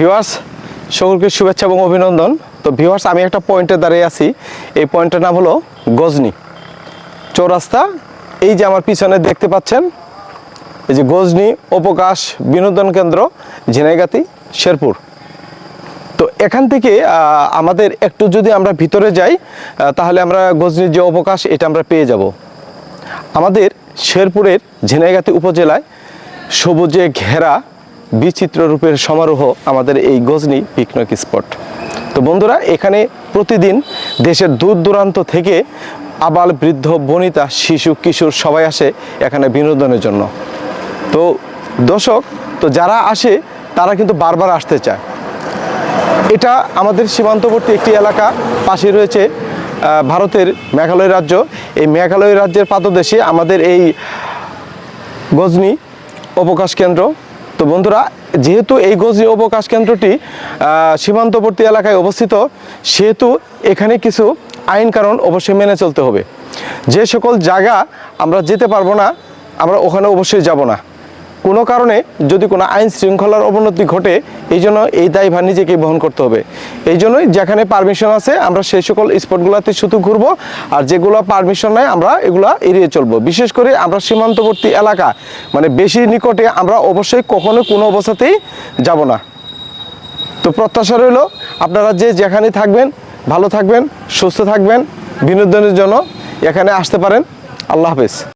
Viewers সকলকে শুভেচ্ছা এবং অভিনন্দন। তো ভিওয়ার্স আমি একটা পয়েন্টে দাঁড়িয়ে আছি। এই পয়েন্টের নাম হলো গজনি। চৌরাস্তা, এই যে আমার পিছনে দেখতে পাচ্ছেন, এই যে গজনি উপকাশ বিনোদন কেন্দ্র, ঝিনাইগাতি, শেরপুর। তো এখান থেকে আমাদের একটু যদি আমরা ভিতরে যাই তাহলে আমরা গজনির যে অবকাশ, এটা আমরা পেয়ে যাব। আমাদের শেরপুরের ঝিনাইগাতি উপজেলায় সবুজে ঘেরা বিচিত্র রূপের সমারোহ আমাদের এই গজনি পিকনিক স্পট। তো বন্ধুরা, এখানে প্রতিদিন দেশের দূর দূরান্ত থেকে আবাল বৃদ্ধ, বনিতা, শিশু, কিশোর সবাই আসে এখানে বিনোদনের জন্য। তো দর্শক, তো যারা আসে, তারা কিন্তু বারবার আসতে চায়। এটা আমাদের সীমান্তবর্তী একটি এলাকা, পাশে রয়েছে ভারতের মেঘালয় রাজ্য। এই মেঘালয় রাজ্যের পাদদেশে আমাদের এই গজনি অবকাশ কেন্দ্র তো বন্ধুরা, যেহেতু এই গজনি অবকাশ কেন্দ্রটি সীমান্তবর্তী এলাকায় অবস্থিত, সেহেতু এখানে কিছু আইন কারণ অবশ্যই মেনে চলতে হবে। যে সকল জায়গা আমরা যেতে পারব না, আমরা ওখানে অবশ্যই যাব না। কোনো কারণে যদি কোনো আইন শৃঙ্খলার অবনতি ঘটে, এই জন্য এই দায়ভার নিজেকে বহন করতে হবে। এই জন্যই যেখানে পারমিশন আছে, আমরা সেই সকল স্পটগুলোতে শুধু ঘুরবো, আর যেগুলো পারমিশন নেয় আমরা এগুলা এড়িয়ে চলবো। বিশেষ করে আমরা সীমান্তবর্তী এলাকা মানে বেশি নিকটে আমরা অবশ্যই কখনো কোনো অবস্থাতেই যাব না। তো প্রত্যাশা রইল, আপনারা যে যেখানে থাকবেন, ভালো থাকবেন, সুস্থ থাকবেন, বিনোদনের জন্য এখানে আসতে পারেন। আল্লাহ হাফেজ।